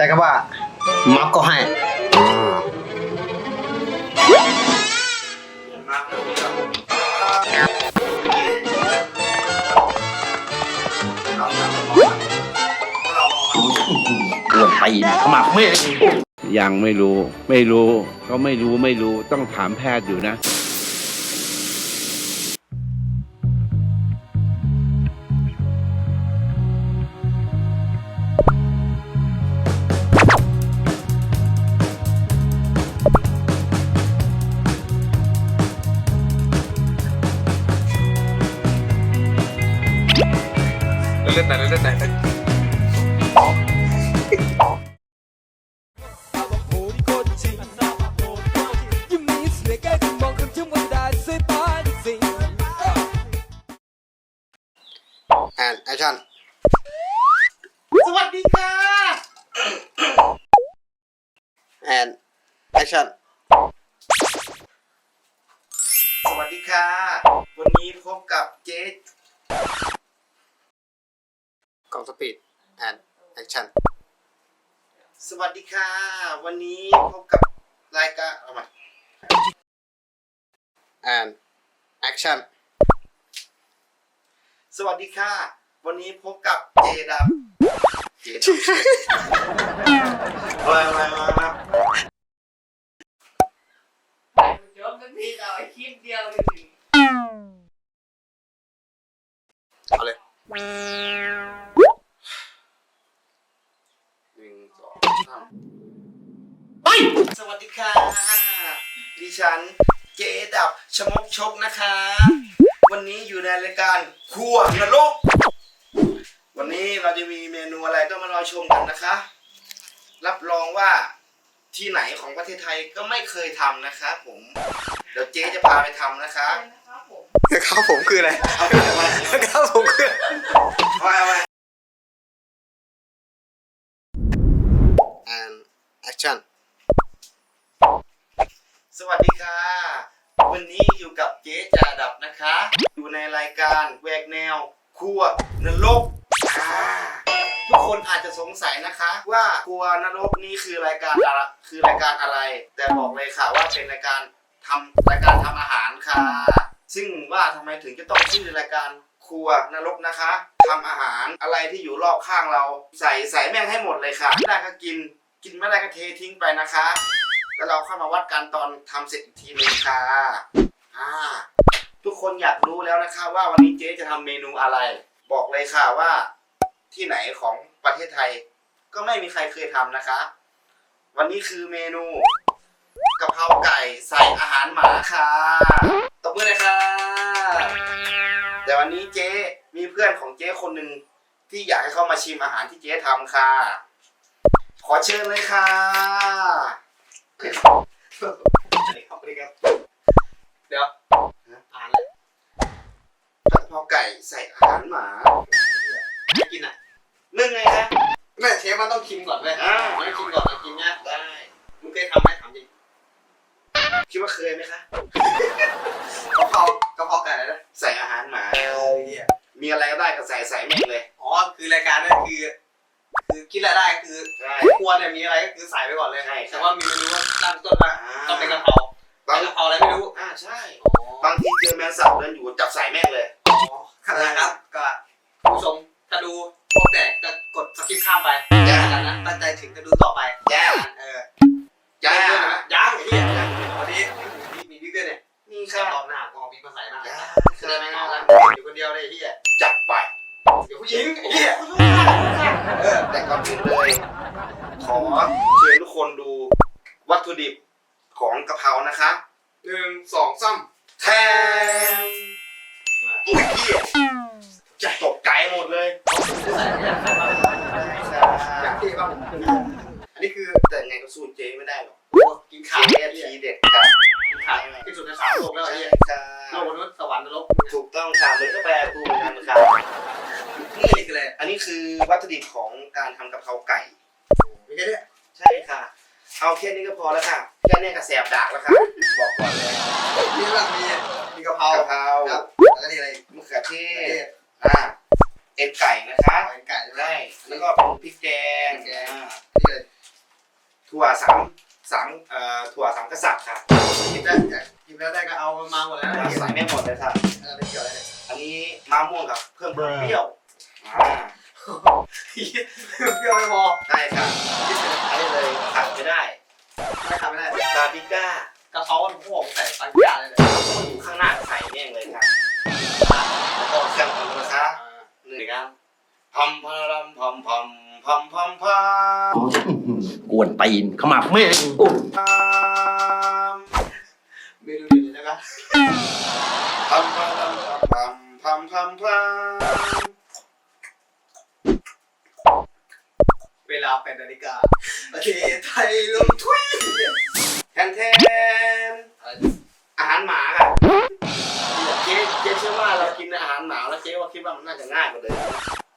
ช้คำว่ามักก็ให้เกินไปขมักไม่ยังไม่รู้ ไม่รู้ ก็ไม่รู้ไม่รู้ต้องถามแพทย์อยู่นะ แอนแอคชั่น สวัสดีค่ะแอนแอคชั่น สวัสดีค่ะ วันนี้พบกับเจ๊กองสปีดแอนแอคชั่น สวัสดีค่ะ วันนี้พบกับรายการเอาใหม่แอนแอคชั่น สวัสดีค่ะ วันนี้พบกับเจดับเจดับมามามามาเดี๋ยวมันพี่เอาไอ้คลิปเดียวเลยเอาเลยหนึ่งสองสามไปสวัสดีค่ะ ดิฉันเจดับชมกชกนะคะ วันนี้อยู่ในรายการครัวนรกวันนี้เราจะมีเมนูอะไรก็มารอชมกันนะคะ รับรองว่าที่ไหนของประเทศไทยก็ไม่เคยทำนะคะ ผม เดี๋ยวเจ๊จะพาไปทำนะคะนะครับผมครับผมคืออะไรเอาไปทำไมครับผมคือเอาไปเอาไป and action สวัสดีค่ะ วันนี้อยู่กับเจ๊จาดับนะคะ อยู่ในรายการแหวกแนวครัวนรกอ่าทุกคนอาจจะสงสัยนะคะ ว่าครัวนรกนี่คือรายการอะไรคือรายการอะไร แต่บอกเลยค่ะว่าเป็นรายการทำรายการทำอาหารค่ะ ซึ่งว่าทำไมถึงจะต้องชื่อรายการครัวนรกนะคะทำอาหารอะไรที่อยู่รอบข้างเรา ใส่ใส่แม่งให้หมดเลยค่ะไม่ได้ก็กิน กินไม่ได้ก็เททิ้งไปนะคะ แล้วเราค่อยมาวัดกันตอนทำเสร็จอีกทีนึงค่ะอ่าทุกคนอยากรู้แล้วนะคะว่าวันนี้เจ๊จะทำเมนูอะไร บอกเลยค่ะว่าที่ไหนของประเทศไทย ก็ไม่มีใครเคยทำนะคะ วันนี้คือเมนูกะเพราไก่ใส่อาหารหมาค่ะตบมือเลยค่ะ แต่วันนี้เจ๊มีเพื่อนของเจ๊คนหนึ่งที่อยากให้เข้ามาชิมอาหารที่เจ๊ทำค่ะ ขอเชิญเลยค่ะ เดี๋ยวอ่านเลยกะเพราไก่ใส่อาหารหมาไม่กินอะนึ่งไงคะแม่เชฟมันต้องชิมก่อนเลยอ่าไม่ชิมก่อนมากินเนี่ยได้มึงเคยทำไหมถามจริงคิดว่าเคยไหมคะกะเพรากะเพราไก่อะไรนะใส่อาหารหมาเฮียมีอะไรก็ได้ก็ใส่ใส่แม่งเลย อ๋อ คือรายการนี่ยคือ คือคิดอะไรได้คือใช่ ครัวเนี่ยมีอะไรก็คือใส่ไปก่อนเลย ใช่ครับแต่ว่ามีเมนูว่าตั้งต้นมาอ่าต้องเป็นกะเพราบางเป็นกะเพราอะไรไม่รู้อ่าใช่อ๋อบางทีเจอแมงสับเดินอยู่จับใส่แม่งเลยอ๋อครับนะครับก็ผู้ชมถ้าดูพวกแตกก็กดสกิปข้ามไปจ้า จากนั้นตั้งใจถึงจะดูต่อไปจ้าเออจ้ายังไอ้เหี้ยวันนี้มีพี่ด้วยเนี่ยนี่ข้าค่ะรอบหน้ากองพี่มาใส่หน้าจ้าจะได้ไม่เหงาแล้วอยู่คนเดียวเลยไอ้เหี้ยจัดไป เดี๋ยวผู้หญิงไอ้เหี้ยเอ อแต่ก่อนอื่นเลย ขอเชิญทุกคนดูวัตถุดิบของกะเพรานะคะหนึ่งสองสามแทนอุ้ยพี่จะตกใจหมดเลยใส่ไม่อยากใส่บ้างอยากที่บ้างอันนี้คือแต่ไงก็สู้เจ๊ไม่ได้หรอกกินเจ๊ขาดทีเด็ดค่ะขาดที่สุดในสามโลกแล้วไอ้ใช่เหี้ยค่ะโลกมนุษย์สวรรค์นรกถูกต้องค่ะเลยก็แปลกูเหมือนกันค่ะนี่คื ออะไรอันนี้คือวัตถุดิบของการทำกะเพราไก่มีแค่เนี้ยใช่ค่ะ เอาแค่นี้ก็พอแล้วค่ะแค่นี้ก็แสบดากแล้วค่ะ บอกก่อนเลยมีหลังมีมีกะเพรากะเพราครับแล้วก็นี่อะไรมะเขือเทเทศศอ่าเอ็นไก่นะคะเป็นไก่ใช่ไหม ได้แล้วก็เป็นพริกแกงพริกแกง อ่านี่เลยถั่วสามสามเอ่อถั่วสามกษัตริย์ค่ะกินได้กินแล้วได้ก็เอามาหมดแล้วนะใส่ไม่หมดเลยค่ะ เออไม่เกี่ยวอะไรเลยอันนี้มะม่วงกับเพิ่มเบอร์เปรี้ยวอ่า เปรี้ยวไม่พอได้ค่ะอันนี้เลยขาดไม่ได้ไม่ทำไม่ได้ปาปริก้ากระเพราะมันพวกใส่ปังยาเลยเลยอยู่ข้างหน้าใส่แม่งเลยค่ะแล้วก็เครื่องปรุงนะคะหนึ่งครับพอมพอมพอมพอมพอมพอมพอมกวนตีนขมับแม่งพอมเมนูด็ดเลยนะครับพอมพอมพอมพอมพอมพอม เวลาเป็นนาฬิกาประเทศไทยลงทุยแทนแทนอาหารหมาค่ะเจ๊เจ๊เชื่อว่าเรากินอาหารหมาแล้วเจ๊ว่าคิดว่ามันน่าจะง่ายกว่าเดิม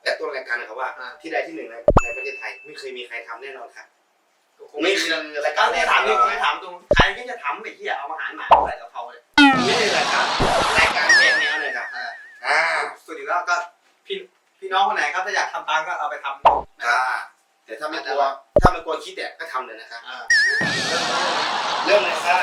แต่ต้นรายการนะครับว่า ที่ใดที่หนึ่งในในประเทศไทยไม่เคยมีใครทำแน่นอนค่ะนี่คือรายก็การไม่แรกถามเลเลยยไม่ถามตรงใครก็จะทำไอ้ที่เอาอาหารหมาใส่กะเพราเลยนี่คือรายการรายการแนวแนวเลยค่ะอ่าส่วนอีกแล้วก็พี่พี่น้องคนไหนครับถ้าอยากทำตามก็เอาไปทำอ่า แต่ถ้าไม่กลัวถ้าไม่กลัวคิดแดกก็ทำเลยนะคะอ่าเริ่มเลยค่ะ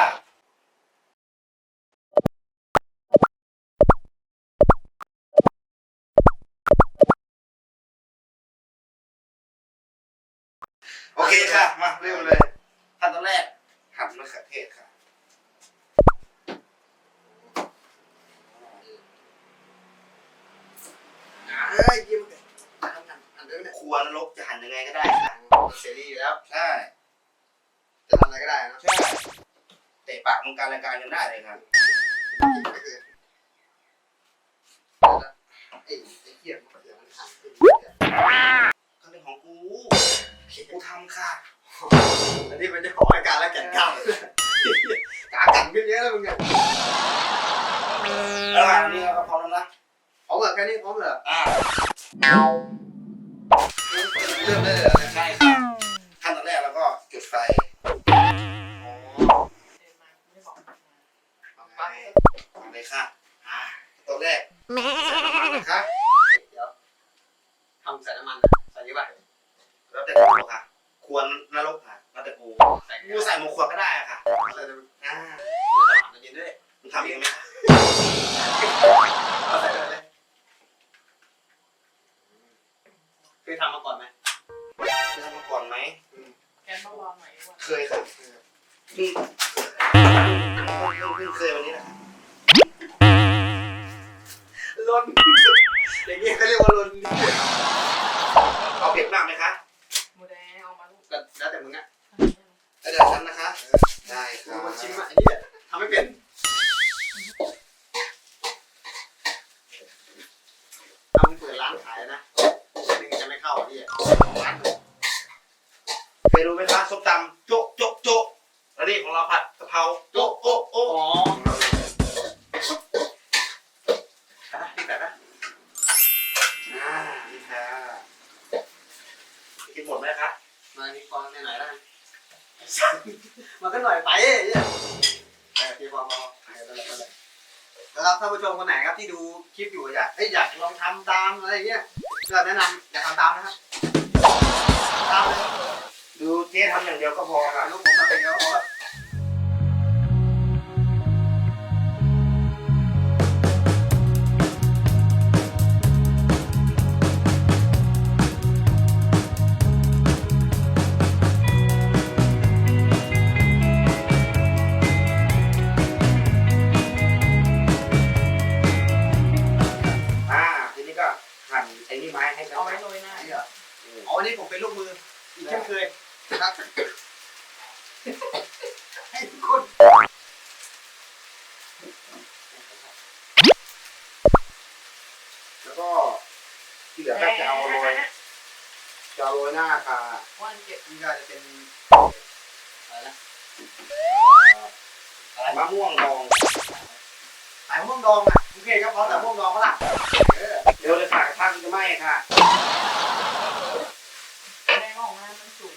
โอเคค่ะ มาเริ่มเลยขั้นตอนแรกหั่นมะเขือเทศค่ะเอ้ยยิ้มทำกันอันเดิมเนี่ยครัวนรกจะ หั่นยังไงก็ได้ค่ะเสรีอยู่แล้วใช่จะทำอะไรก็ได้นะใช่เตะปากมึงการรายการยังได้เลยครับก็คือไอ้ไอ้เหี้ยมันเดี๋ยวมันทำขึ้นก็เรื่องของกูกูทำค่ะอันนี้เป็นเจ้าของรายการแล้วแก่นข้าวกากันขึ้นเยอะแล้วมึงเนี่ยแล้วอันนี้เราก็พร้อมแล้วนะพร้อมเหรอแค่นี้พร้อมเหรออ่าเริ่ แกนมาวางไหนวะเคยค่ะเพิ่งเพิ่งเพิ่งเคยวันนี้แหละค่ะลนอย่างเงี้ยเขาเรียกว่าลนเอาเผ็ดมากไหมคะหมูแดงเอามาลูกแล้วแต่มึงอะแล้วเดี๋ยวฉันนะคะ ได้ค่ะมึงมาชิมอะอันนี้ เคยรู้ไหมคะส้มตำโจ๊ะโจ๊ะโจ๊ะแล้วนี่ของเราผัดกะเพราโจ๊ะโอ๊ะโอ๊ะอ๋อพี่แบบนะอ่านี่ค่ะกินหมดไหมคะมานี่พอหน่อยๆแล้วกันมันก็หน่อยไปเนี่ยแต่พี่พอพอแล้วท่านผู้ชมคนไหนครับที่ดูคลิปอยู่อยากเอ้ยอยากลองทำตามอะไรเงี้ยก็แนะนำอย่าทำตามนะครับตามเลย ดูเจ๊ทำอย่างเดียวก็พอค่ะลูกผม นเก็บนี่ก็จะเป็นอะไรนะมะม่วงดองสายม่วงดองอะโอเคครับพร้อมสายม่วงดองก็ล่ะเออเดี๋ยวเลยค่ะกระทะมันจะไหม้ค่ะแดงของงานมันสูง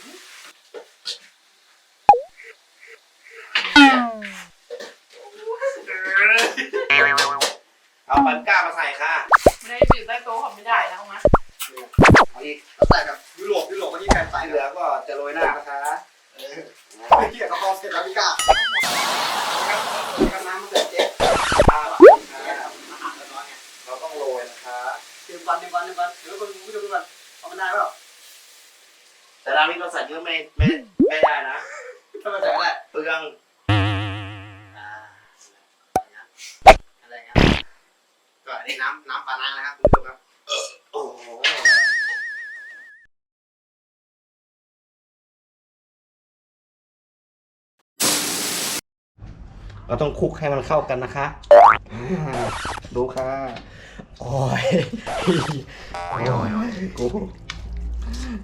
เอาปันก้ามาใส่ค่ะในบิดใต้โต๊ะเขาไม่ได้แล้วมาเอาอีก แล้วใส่แบบยุโรปยุโรปวันนี้แฟนใส่ที่เหเหลืลืออก็จะโรยหน้านะคะเออเฮียกระเพราเสร็จแล้วพี่ก้าน้ำมันเดือดเจ๊อ่าอาหารร้อนไงเราต้องโรยนะคะเตรียมวันเตรียมวันเตรียมวันเดี๋ยวคนผู้ชมดูก่อนเอามันได้เปล่าแต่น้ำนี้เราใส่เยอะไม่ไม่ไม่ได้นะถ้ามันใส่ได้เปลืองอ่าอะไรเงี้ยก็อันนี้น้ำน้ำปลาน้ำนะครับคุณผู้ชม เราต้องคลุกให้มันเข้ากันนะคะดูค่ะ โอ้ยโอ้ยกู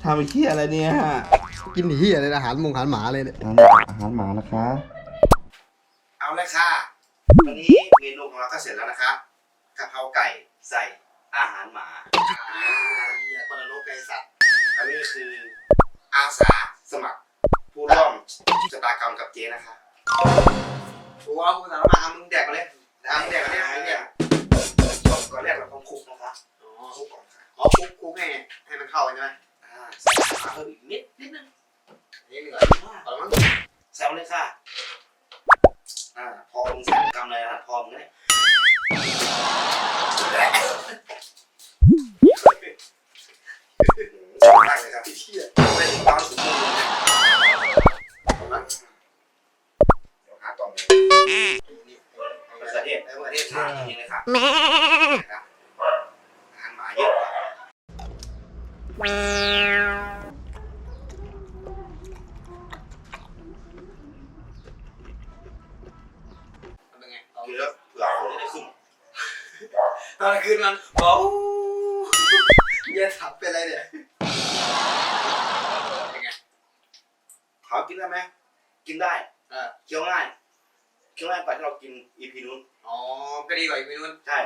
ทำไอ้เหี้ยอะไรเนี่ยกินเหี้ยเลยอาหารมงอาหารหมาเลยเนี่ยอาหารหมานะคะ เอาเลยค่ะวันนี้เมนูของเราก็เสร็จแล้วนะคะกะเพราไก่ใส่อาหารหมาอ่าคนละโลกไก่สัตว์อันนี้คืออาสาสมัคร ผู้ร่วมชะตากรรมกับเจ๊นะคะ กูว่ามึงสารมาเอามึงแดกมาเลยอันนี้เนี่ยอันนี้อันนี้เนี่ยก่อนแรกเราต้องคลุกนะคะอ๋อคลุกก่อนค่ะอ๋อคลุกคลุกให้ให้มันเข้ากันใช่ไหมอ่าใส่ขาเพิ่มอีกนิดนิดนึงอันนี้เหลือพอแล้วมั้งแซวเลยค่ะอ่าพอมึงใส่กำเลยอะพอมึงเนี่ย เหี้ยสับเป็นอะไรเนี่ยเป็นไงเขากินได้ไหมกินได้เออเคี้ยวง่ายเคี้ยวง่ายกว่าที่เรากินอีพีนู้นอ๋อก็ดีกว่าอีกเมนูนึงใช่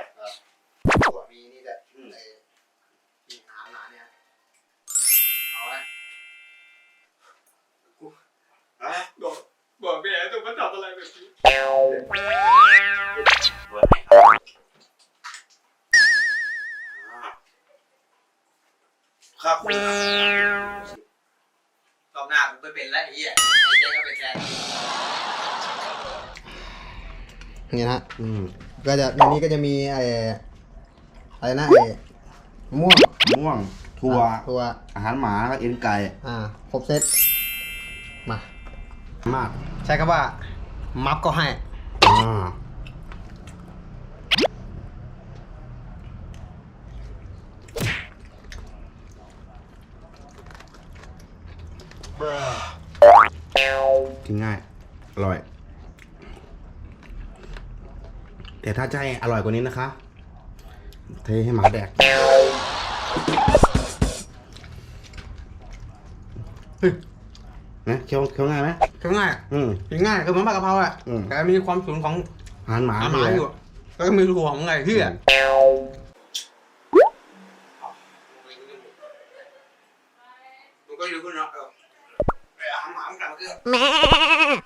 ถั่วมีนี่ด้วยอืมไอ้นี่อาหารหมาเนี่ยเอาละอะบอกบอกแม่ต้องมาทำอะไรแบบนี้รวย ครับคุณครับรอบหน้ามึงไปเป็นแล้วไอ้เหี้ยไอ้เจ๊ก็เป็นแทนนี่นะอืมก็จะในนี้ก็จะมีไอ้อะไรนะไอ้มะม่วงม่วงถั่วถั่วอาหารหมาแล้วก็เอ็นไก่อ่าครบเซตมา มาก ใช้คำว่า มัฟก็ให้อ่า กินง่าย อร่อย แต่ถ้าจะให้อร่อยกว่านี้นะคะ เทให้หมาแดกนะเคี้ยวเคี้ยวง่ายไหมคือง่ายอืมกินง่ายคือเหมือนผัดกะเพราอะอืม แต่มีความสูงของอาหารหมาอาหารอยู่ แล้วก็มีถั่วของไงที่อะ mẹ!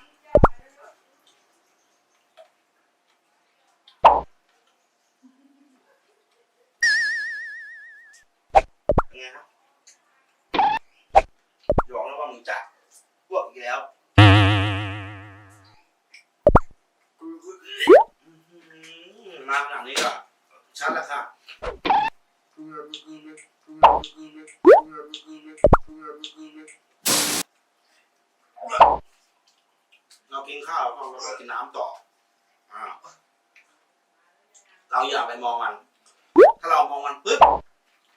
กินข้าวแล้วก็กินน้ำต่อเราอย่าไปมองมัน ถ้าเรามองมันปุ๊บ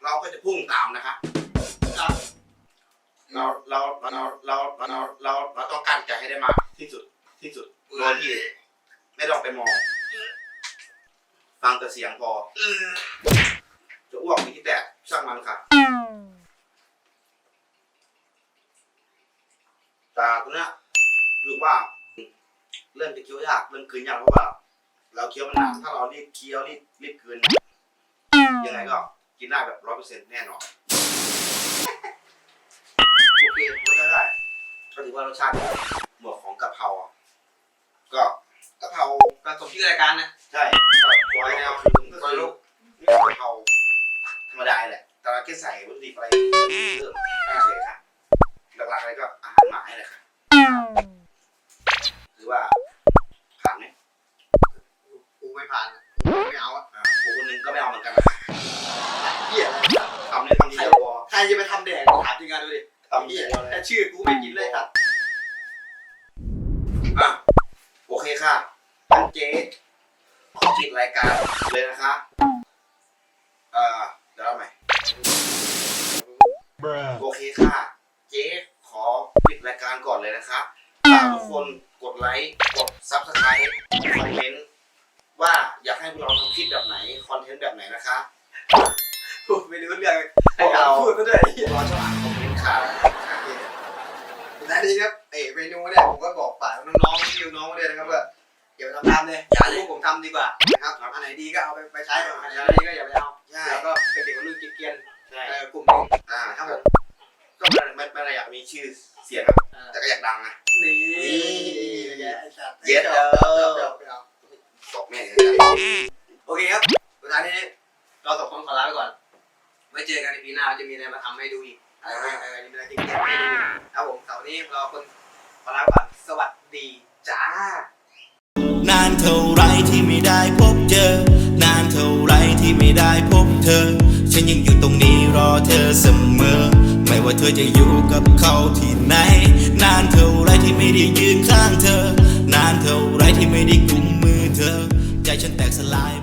เราก็จะพุ่งตามนะคะเราเราเราเราเราเราเราต้องกั้นใจให้ได้มากที่สุดที่สุดโดยที่ไม่ต้องไปมอง ฟังแต่เสียงพอจะอ้วกมีที่แตกช่างมันค่ะตาตัวนี้รู้ว่า เริ่มจะเคี้ยวยากเริ่มกลืนยากเพราะว่า เราเคี้ยวมันนานถ้าเรารีบเคี้ยวรีบรีบกลืนยังไงก็กินได้แบบร้อยเปอร์เซ็นต์แน่นอนโอเคก็จะได้ก็ถือว่ารสชาติหมวกของกะเพราอะก็กะเพราผสมชื่อรายการนะใช่ก็คอยแนวคือก็คือลูกนี่คือกะเพราธรรมดาแหละแต่เราแค่ใส่วัตถุดิบอะไรเพิ่มแค่เฉยๆค่ะหลักๆเลยก็อาหารหมาให้เลยค่ะ ชื่อกูไม่กินเลยครับอะโอเคค่ะท่านเจ๊ขอปิดรายการเลยนะคะเอ่อเดี๋ยวเอาใหม่โอเคค่ะ เจ๊ขอปิดรายการก่อนเลยนะคะฝากทุกคนกดไลค์กดซับสไครต์คอมเมนต์ว่าอยากให้พวกเราทำคลิปแบบไหน คอนเทนต์แบบไหนนะคะ พูดไม่รู้เรื่องให้เราพูดก็ด้วยไอ้เหี้ยรอชมอ่านคอมเมนต์ค่ะ แต่ทีครับเอ๋เมนูเนี่ยผมก็บอกฝากน้องๆพี่น้องๆด้วยนะครับว่าอย่าไปทำตามเลยอย่าให้พวกผมทำดีกว่านะครับอันไหนดีก็เอาไปไปใช้อันไหนไม่ดีก็อย่าไปเอาใช่แล้วก็เป็นเด็กวัยรุ่นเกรียนใช่ๆเออกลุ่มหนึงอ่านะครับผมก็ไม่ไม่ไม่ได้อยากมีชื่อเสียงครับเออแต่ก็อยากดังนะนี่ไอ้สัตว์เย็ดเด้อเดี๋ยวไปเอาตกแม่งโอเคครับสุดท้ายนี้เราสองคนขอลาไปก่อนไว้เจอกันในปีหน้าเราจะมีอะไรมาทำให้ดูอีก เออเออจะมีอะไรเก่งครับผมเสาร์นี้เราคนขอลาก่อนสวัสดีจ้านานเท่าไรที่ไม่ได้พบเจอ นานเท่าไรที่ไม่ได้พบเธอ ฉันยังอยู่ตรงนี้รอเธอเสมอ ไม่ว่าเธอจะอยู่กับเขาที่ไหน นานเท่าไรที่ไม่ได้ยืนข้างเธอ นานเท่าไรที่ไม่ได้กุมมือเธอ ใจฉันแตกสลาย